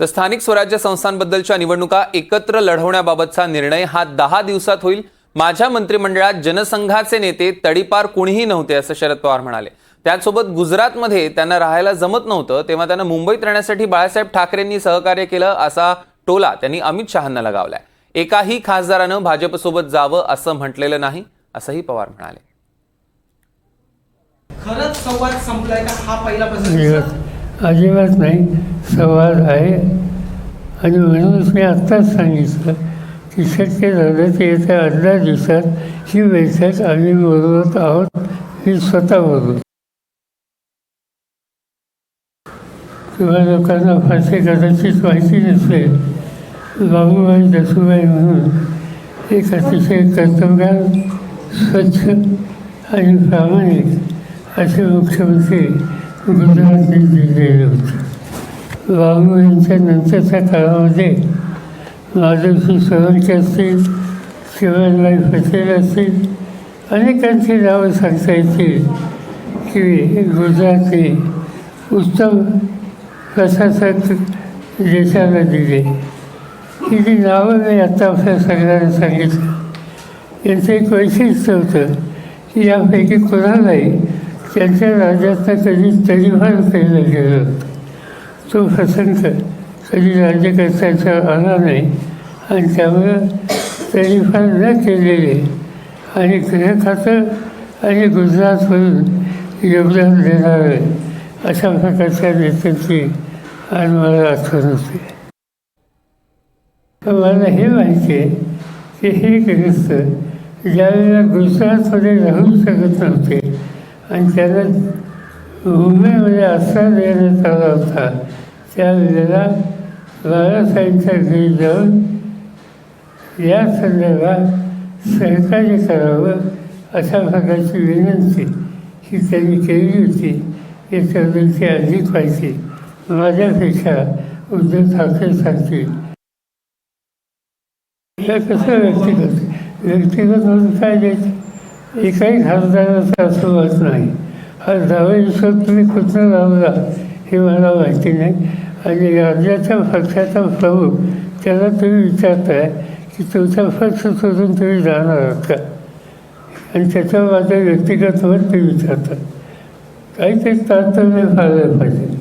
तर स्थानिक स्वराज्य संस्थांबद्दलच्या निवडणुका एकत्र लढवण्याबाबतचा निर्णय हा दहा दिवसात होईल. माझ्या मंत्रिमंडळात जनसंघाचे नेते तडीपार कुणीही नव्हते असं शरद पवार म्हणाले. त्याचसोबत गुजरातमध्ये त्यांना राहायला जमत नव्हतं तेव्हा त्यांना मुंबईत राहण्यासाठी बाळासाहेब ठाकरेंनी सहकार्य केलं असा टोला त्यांनी अमित शहांना लगावलाय. एकाही खासदारानं भाजपसोबत जावं असं म्हटलेलं नाही असंही पवार म्हणाले. खरंच संवाद संपलाय का? हा पहिला प्रश्न. अजिबात नाही. संवाद आहे. आणि म्हणूनच मी आत्ताच सांगितलं की शक्य झालं ते येत्या अर्ध्या दिवसात ही बैठक आम्ही बोलवत आहोत. मी स्वतः बोलू किंवा लोकांना फारसे कदाचित माहिती नसेल बाबूबाई दसूबाई म्हणून एक अतिशय कर्तव्यात स्वच्छ आणि प्रामाणिक असे मुख्यमंत्री गुजरातने दिलेले होते बाबू यांच्या नंतरच्या काळामध्ये माधवजी सोळंके असतील शिवराजबाई पटेल असतील अनेकांची नावं सांगता येतील की गुजरातने उत्तम प्रशासक देशाला दिले. ही जी नावं मी आत्ता आपल्या सगळ्यांना सांगितलं. यांचं एक वैशिष्ट्य होतं की यापैकी कोणालाही त्यांच्या राज्यातनं कधी तरीफार केलं गेलं. होतं तो प्रसंग कधी राज्यकर्त्याचा आला नाही आणि त्यामुळं तरीफार न केलेले आणि गृह खातं आणि गुजरातमधून योगदान देणारं अशा प्रकारच्या नेत्यांची आज मला आठवण होते. तर मला हे माहिती आहे की हे ग्रस्त ज्यावेळेला गुजरातमध्ये राहू शकत नव्हते आणि त्याला मुंबईमध्ये आश्रय देण्यात आला होता. त्या वेळेला बाळासाहेबांच्या घरी जाऊन या संदर्भात सहकार्य करावं अशा प्रकारची विनंती ही त्यांनी केली होती. याच्याबद्दलची अधिक माहिती माझ्यापेक्षा उद्धव ठाकरे सांगतील हे कसं व्यक्तिगत? व्यक्तिगत म्हणून काय द्यायचं? एकाही खासदाराचा असं मत नाही. हा दहावे दिवसात तुम्ही कुठं लावला हे मला माहिती नाही. आणि राज्याच्या पक्षाचा प्रमुख त्याला तुम्ही विचारताय की तुमचा पक्ष सोडून तुम्ही जाणार आहात का? आणि त्याच्यावर माझं व्यक्तिगत मत ते विचारतात काहीतरी तारतम्य पाळलं पाहिजे.